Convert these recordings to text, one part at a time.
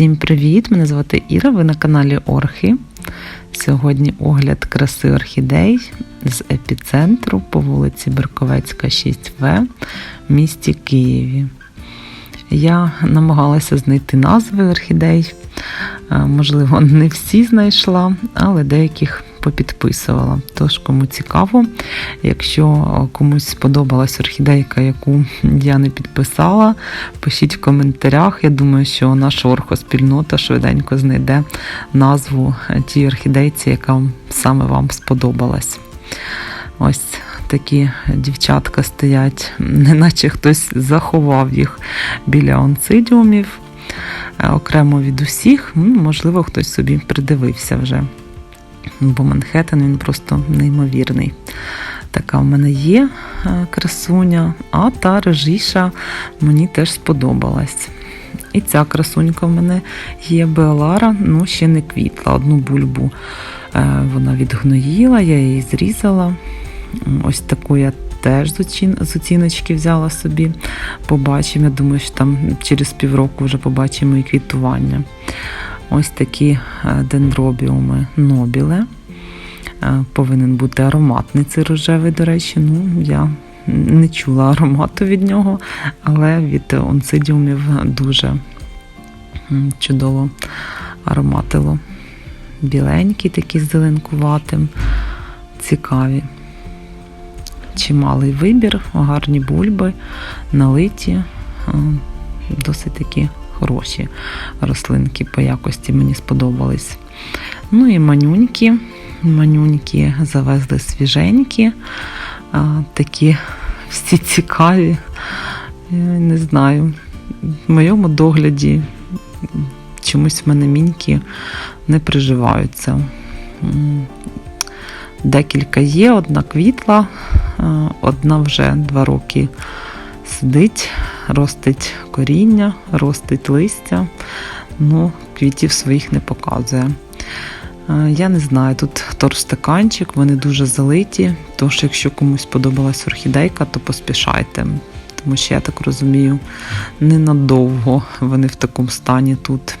Всім привіт! Мене звати Іра, ви на каналі Орхи. Сьогодні огляд краси орхідей з епіцентру по вулиці Берковецька, 6В в місті Києві. Я намагалася знайти назви орхідей. Е, Можливо, не всі знайшла, але деяких попідписувала. Тож, кому цікаво, якщо комусь сподобалась орхідейка, яку я не підписала, пишіть в коментарях. Я думаю, що наша орхоспільнота швиденько знайде назву тій орхідейці, яка саме вам сподобалась. Ось такі дівчатка стоять, неначе хтось заховав їх біля онцидіумів. е, Окремо від усіх, Ну, можливо, хтось собі придивився вже. Бо Манхеттен він просто неймовірний. Така в мене є е, красуня, а та режіша мені теж сподобалась. І ця красунька в мене є Беолара, ну ще не квітла. Одну бульбу е, вона відгноїла, я її зрізала. Ось таку я теж з оціночки взяла собі. Побачимо. Я думаю, що там через півроку вже побачимо і квітування. Ось такі е, дендробіуми нобіле. Е, Повинен бути ароматний цей рожевий, до речі. Ну, я не чула аромату від нього, але від онцидіумів дуже чудово ароматило. Біленькі, такі з зеленкуватим, цікаві. Чималий вибір, гарні бульби, налиті, е, досить такі хороші рослинки по якості мені сподобались. Ну і манюньки. Манюньки завезли свіженькі, такі всі цікаві. Я не знаю. В моєму догляді чомусь в мене міньки не приживаються. Декілька є, одна квітла, одна вже два роки сидить, ростить коріння, ростить листя, ну, квітів своїх не показує. Е, Я не знаю, тут торстаканчик, вони дуже залиті. Тож, якщо комусь подобалась орхідейка, то поспішайте. Тому що я так розумію, ненадовго вони в такому стані тут.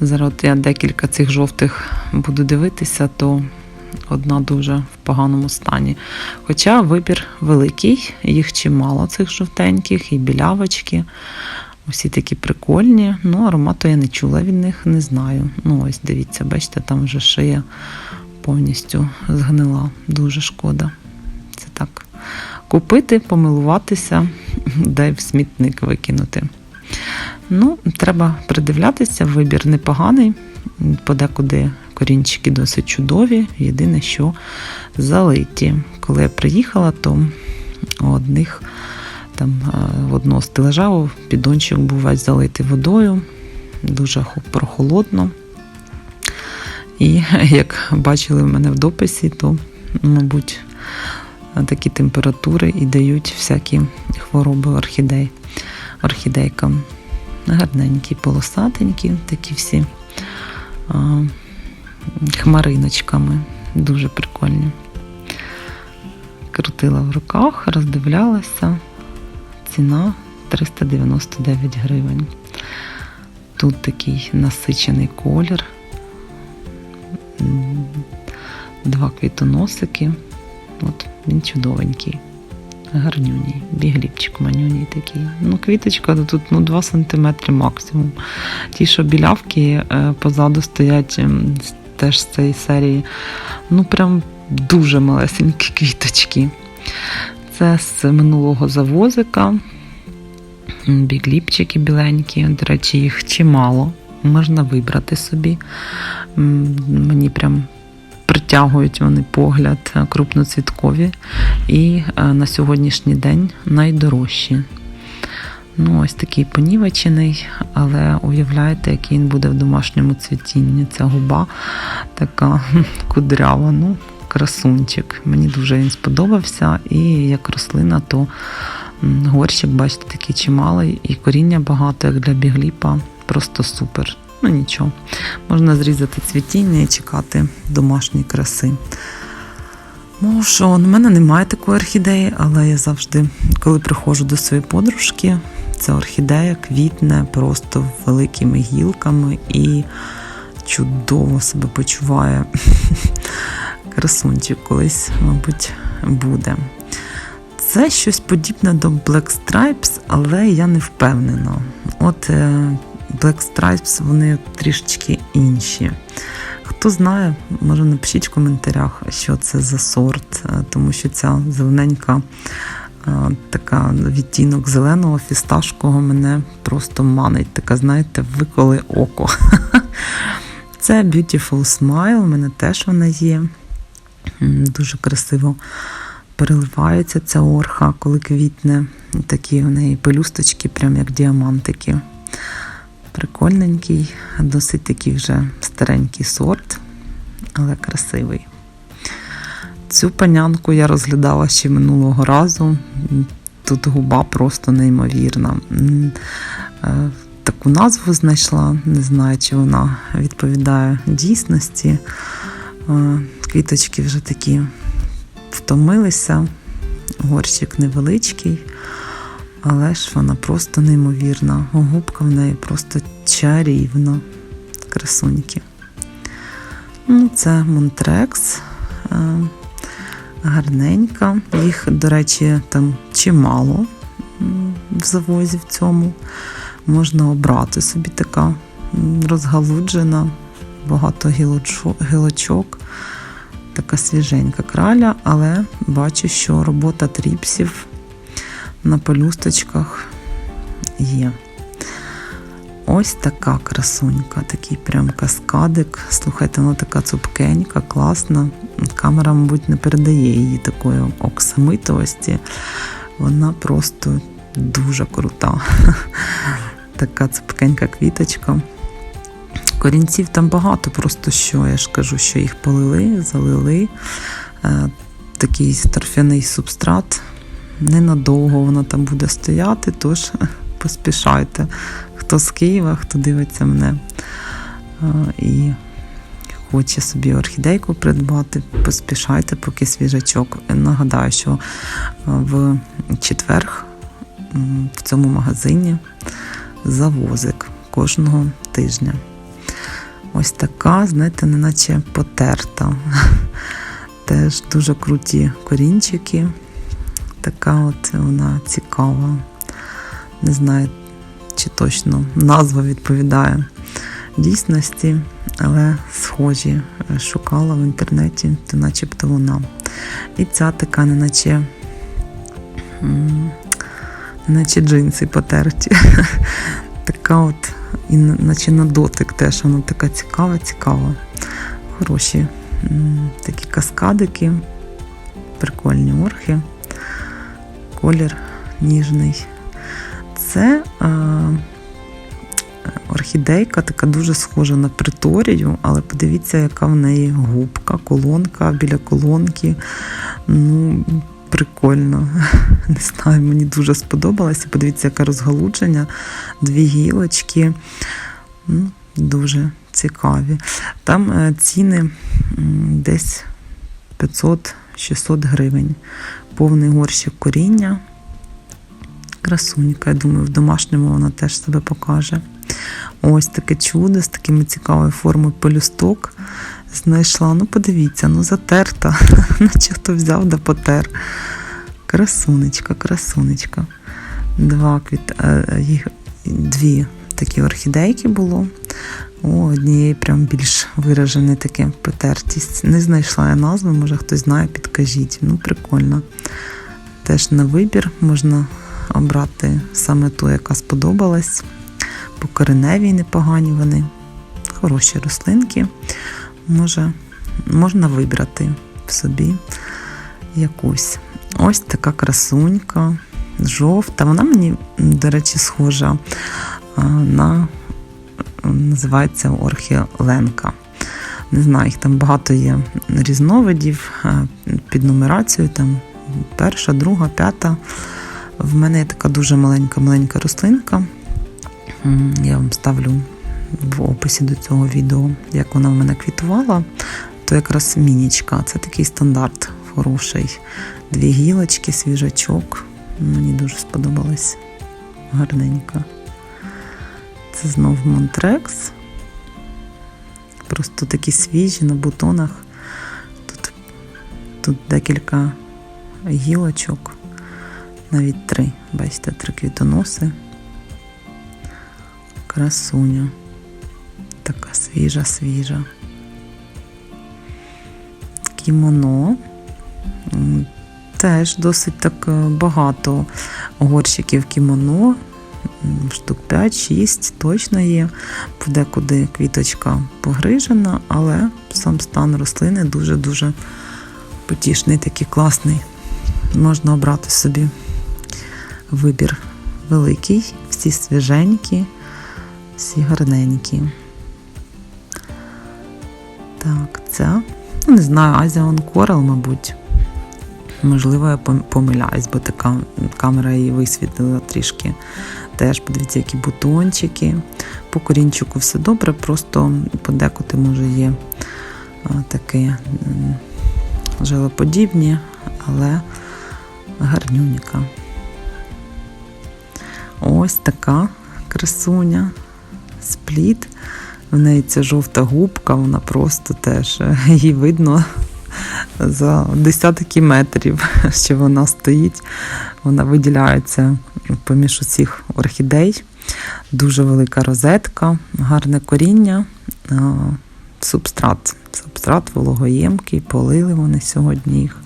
Зараз я декілька цих жовтих буду дивитися, то одна дуже в поганому стані. Хоча вибір великий, їх чимало, цих жовтеньких, і білявочки. Усі такі прикольні. Ну, аромату я не чула від них, не знаю. Ну, ось дивіться, бачите, там вже шия повністю згнила. Дуже шкода. Це так. Купити, помилуватися, дай в смітник викинути. Ну, треба придивлятися, вибір непоганий. Подекуди корінчики досить чудові. Єдине, що залиті. Коли я приїхала, то одних там е, в одного стележа піддончик був весь залитий водою, дуже прохолодно. І як бачили в мене в дописі, то, мабуть, такі температури і дають всякі хвороби орхідей, орхідейкам. Гарненькі, полосатенькі, такі всі хмариночками. Дуже прикольні. Крутила в руках, роздивлялася. Ціна 399 гривень. Тут такий насичений колір. Два квітоносики. От він чудовенький. Гарнюній. Бігліпчик манюній такий. Ну, квіточка тут ну, 2 см максимум. Ті, що білявки е, позаду стоять ем, теж з цієї серії. Ну, прям дуже малесенькі квіточки. Це з минулого завозика. Бігліпчики біленькі. До речі, їх чимало. Можна вибрати собі. Мені прям притягують вони погляд е, крупноцвіткові. І е, на сьогоднішній день найдорожчі. Ну, ось такий понівечений, але уявляєте, який він буде в домашньому цвітінні. Ця губа така кудрява. Ну, красунчик. Мені дуже він сподобався. І як рослина, то горщик, бачите, такий чималий, і коріння багато, як для бігліпа. Просто супер. Ну нічого. Можна зрізати цвітіння і чекати домашньої краси. Ну що, у мене немає такої орхідеї, але я завжди, коли приходжу до своєї подружки, Ця орхідея квітне просто великими гілками і чудово себе почуває. Красунчик колись, мабуть, буде. Це щось подібне до Black Stripes, але я не впевнена. От е, Black Stripes вони трішечки інші. Хто знає, може напишіть в коментарях, що це за сорт, е, тому що ця зелененька така відтінок зеленого фісташкового мене просто манить. Така, знаєте, виколи око. Це Beautiful Smile, у мене теж вона є. Дуже красиво переливається ця орха, коли квітне. Такі в неї пелюсточки, прям як діамантики. Прикольненький, досить такий вже старенький сорт, але красивий. Цю панянку я розглядала ще минулого разу. Тут губа просто неймовірна. Е, Таку назву знайшла, не знаю, чи вона відповідає дійсності. Е, Квіточки вже такі втомилися, горщик невеличкий, але ж вона просто неймовірна. Губка в неї просто чарівна. Красуньки. Ну, це Монтрекс. Гарненька. Їх, до речі, там чимало в завозі в цьому. Можна обрати собі така розгалуджена, багато гілочок така свіженька краля, але бачу, що робота тріпсів на пелюсточках є. Ось така красунька, такий прям каскадик. Слухайте, вона така цупкенька, класна. Камера, мабуть, не передає її такої оксамитовості. Вона просто дуже крута. Така цупкенька квіточка. Корінців там багато, просто що я ж кажу, що їх полили, залили. Е, Такий торфяний субстрат. Ненадовго вона там буде стояти, тож поспішайте. Хто з Києва, хто дивиться мене е, і хоче собі орхідейку придбати, поспішайте, поки свіжачок. Нагадаю, що е, в четверг в цьому магазині завозик кожного тижня. Ось така, знаєте, неначе потерта. Теж дуже круті корінчики. Така от вона цікава. Не знаю, чи точно назва відповідає дійсності, але схожі шукала в інтернеті, то начебто вона. І ця така, неначе, м, неначе джинси потерті. така от, і наче на дотик теж вона така цікава, цікава. Хороші такі каскадики, прикольні орхи, колір ніжний. Це а, орхідейка, така дуже схожа на приторію, але подивіться, яка в неї губка, колонка біля колонки. Ну, прикольно. Не знаю, мені дуже сподобалося. Подивіться, яке розгалудження, дві гілочки. Ну, дуже цікаві. Там е, ціни десь 500-600 гривень. Повний горщик коріння. Красунька, я думаю, в домашньому вона теж себе покаже. Ось таке чудо з такими цікавою формою пелюсток знайшла. Ну, подивіться, ну затерта. Наче хто взяв да потер. Красунечка, красунечка. Два квіт... е, їх дві такі орхідейки було. О, однієї прям більш виражене таке потертість. Не знайшла я назви, може хтось знає, підкажіть. Ну, прикольно. Теж на вибір можна обрати саме ту, яка сподобалась. По кореневій непогані вони. Хороші рослинки. Може, можна вибрати в собі якусь. Ось така красунька, жовта. Вона мені, до речі, схожа на називається орхіленка. Не знаю, їх там багато є різновидів під нумерацією, там перша, друга, п'ята. В мене є така дуже маленька-маленька рослинка. Я вам ставлю в описі до цього відео, як вона в мене квітувала. То якраз мінічка. Це такий стандарт хороший. Дві гілочки, свіжачок. Мені дуже сподобалось. гарненька. Це знов Монтрекс. Просто такі свіжі на бутонах. Тут, тут декілька гілочок, навіть три. Бачите, три квітоноси. Красуня. Така свіжа, свіжа. Кімоно. Теж досить так е, багато горщиків кімоно. Штук 5-6 точно є. Подекуди квіточка погрижена, але сам стан рослини дуже-дуже потішний, такий класний. Можна обрати собі вибір великий, всі свіженькі, всі гарненькі. Так, ця, ну, не знаю, Азіон Coral, мабуть. Можливо, я помиляюсь, бо така камера її висвітлила трішки. Теж подивіться, які бутончики. По корінчику все добре, просто подекуди, може, є такі м, але гарнюнька. Ось така красуня, спліт. В неї ця жовта губка, вона просто теж її видно за десятки метрів, що вона стоїть. Вона виділяється поміж усіх орхідей. Дуже велика розетка, гарне коріння, субстрат. Субстрат вологоємкий, полили вони сьогодні їх.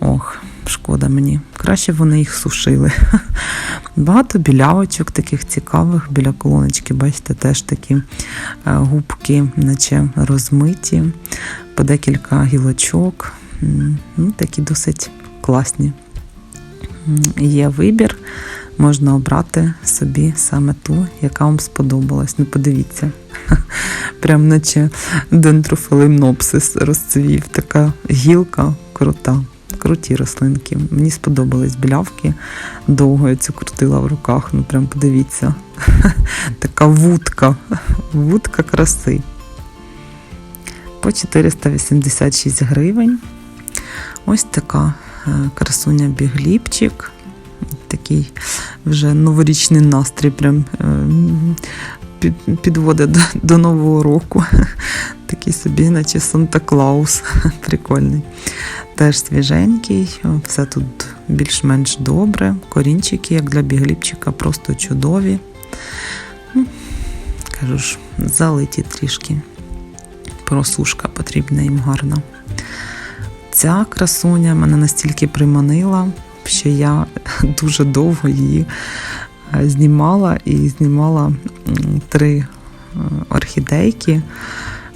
Ох, шкода мені. Краще вони їх сушили. Багато білявочок таких цікавих біля колоночки, бачите, теж такі е, губки, наче розмиті, по декілька гілочок. Ну, такі досить класні. Є вибір, можна обрати собі саме ту, яка вам сподобалась. Ну, подивіться, прям наче дендрофилемнопсис розцвів. Така гілка крута. Круті рослинки. Мені сподобались білявки. Довго я цю крутила в руках. Ну прям подивіться. така вудка. Вудка краси. По 486 гривень. Ось така е, красуня бігліпчик. Такий вже новорічний настрій прям е, підводить до, до Нового року. Такий собі, наче Санта-Клаус. Прикольний. Теж свіженький, все тут більш-менш добре. Корінчики, як для бігліпчика, просто чудові. Ну, кажу ж, залиті трішки. Просушка потрібна їм гарна. Ця красуня мене настільки приманила, що я дуже довго її знімала і знімала три е, орхідейки.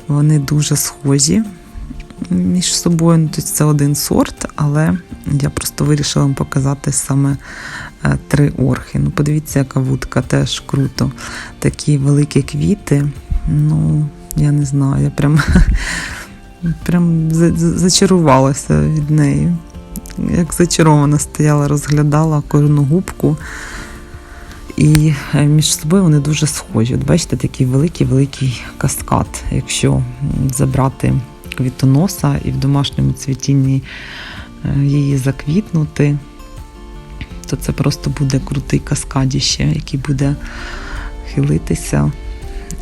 Вони дуже схожі між собою. Ну, тобто це один сорт, але я просто вирішила вам показати саме е, три орхи. Ну, подивіться, яка вудка теж круто. Такі великі квіти. Ну, я не знаю, я прям, прям за- за- зачарувалася від неї. Як зачарована стояла, розглядала кожну губку. І е, між собою вони дуже схожі. От бачите, такий великий-великий каскад. Якщо забрати квітоноса і в домашньому цвітінні е, її заквітнути, то це просто буде крутий каскадіще, який буде хилитися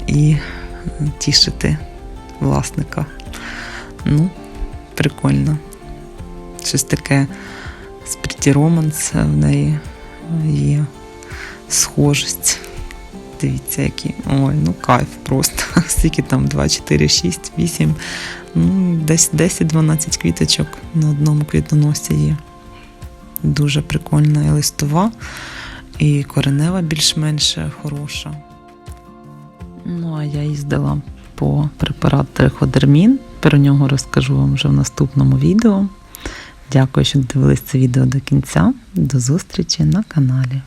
і е, тішити власника. Ну, прикольно. Щось таке Pretty в неї є схожість. Дивіться, які. Ой, ну кайф просто. Скільки там 2, 4, 6, 8. Ну, десь 10-12 квіточок на одному квітоносі є. Дуже прикольна і листова, і коренева більш-менш хороша. Ну, а я їздила по препарат триходермін. Про нього розкажу вам вже в наступному відео. Дякую, що дивились це відео до кінця. До зустрічі на каналі.